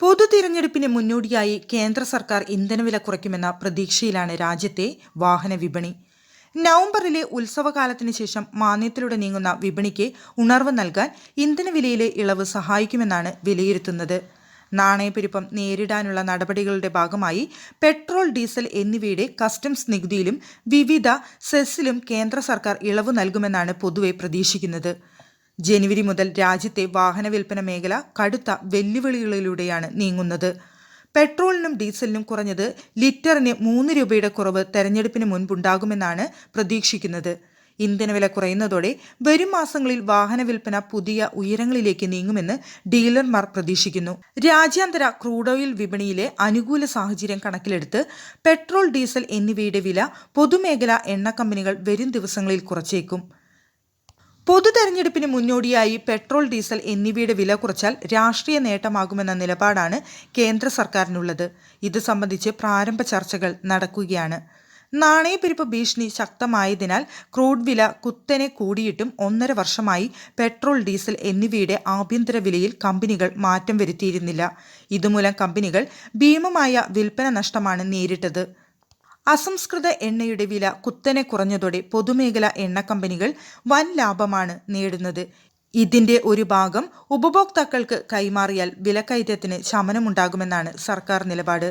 പൊതു തിരഞ്ഞെടുപ്പിന് മുന്നോടിയായി കേന്ദ്ര സർക്കാർ ഇന്ധനവില കുറയ്ക്കുമെന്ന പ്രതീക്ഷയിലാണ് രാജ്യത്തെ വാഹന വിപണി. നവംബറിലെ ഉത്സവകാലത്തിന് ശേഷം മാന്യത്തിലൂടെ നീങ്ങുന്ന വിപണിക്ക് ഉണർവ് നൽകാൻ ഇന്ധനവിലയിലെ ഇളവ് സഹായിക്കുമെന്നാണ് വിലയിരുത്തുന്നത്. നാണയപ്പെരുപ്പം നേരിടാനുള്ള നടപടികളുടെ ഭാഗമായി പെട്രോൾ ഡീസൽ എന്നിവയുടെ കസ്റ്റംസ് നികുതിയിലും വിവിധ സെസ്സിലും കേന്ദ്ര സർക്കാർ ഇളവ് നൽകുമെന്നാണ് പൊതുവെ പ്രതീക്ഷിക്കുന്നത്. ജനുവരി മുതൽ രാജ്യത്തെ വാഹന വിൽപ്പന മേഖല കടുത്ത വെല്ലുവിളികളിലൂടെയാണ് നീങ്ങുന്നത്. പെട്രോളിനും ഡീസലിനും കുറഞ്ഞത് ലിറ്ററിന് മൂന്ന് രൂപയുടെ കുറവ് തെരഞ്ഞെടുപ്പിന് മുൻപുണ്ടാകുമെന്നാണ് പ്രതീക്ഷിക്കുന്നത്. ഇന്ധനവില കുറയുന്നതോടെ വരും മാസങ്ങളിൽ വാഹന വിൽപ്പന പുതിയ ഉയരങ്ങളിലേക്ക് നീങ്ങുമെന്ന് ഡീലർമാർ പ്രതീക്ഷിക്കുന്നു. രാജ്യാന്തര ക്രൂഡ് ഓയിൽ വിപണിയിലെ അനുകൂല സാഹചര്യം കണക്കിലെടുത്ത് പെട്രോൾ ഡീസൽ എന്നിവയുടെ വില പൊതുമേഖലാ എണ്ണ കമ്പനികൾ വരും ദിവസങ്ങളിൽ കുറച്ചേക്കും. പൊതു തെരഞ്ഞെടുപ്പിന് മുന്നോടിയായി പെട്രോൾ ഡീസൽ എന്നിവയുടെ വില കുറച്ചാൽ രാഷ്ട്രീയ നേട്ടമാകുമെന്ന നിലപാടാണ് കേന്ദ്ര സർക്കാരിനുള്ളത്. ഇത് സംബന്ധിച്ച് പ്രാരംഭ ചർച്ചകൾ നടക്കുകയാണ്. നാണയപ്പെരുപ്പ് ഭീഷണി ശക്തമായതിനാൽ ക്രൂഡ് വില കുത്തനെ കൂടിയിട്ടും ഒന്നര വർഷമായി പെട്രോൾ ഡീസൽ എന്നിവയുടെ ആഭ്യന്തര വിലയിൽ കമ്പനികൾ മാറ്റം വരുത്തിയിരുന്നില്ല. ഇതുമൂലം കമ്പനികൾ ഭീമമായ വിൽപ്പന നഷ്ടമാണ് നേരിട്ടത്. അസംസ്കൃത എണ്ണയുടെ വില കുത്തനെ കുറഞ്ഞതോടെ പൊതുമേഖല എണ്ണ കമ്പനികൾ വൻ ലാഭമാണ് നേടുന്നത്. ഇതിന്റെ ഒരു ഭാഗം ഉപഭോക്താക്കൾക്ക് കൈമാറിയാൽ വിലക്കയറ്റത്തിന് ശമനമുണ്ടാകുമെന്നാണ് സർക്കാർ നിലപാട്.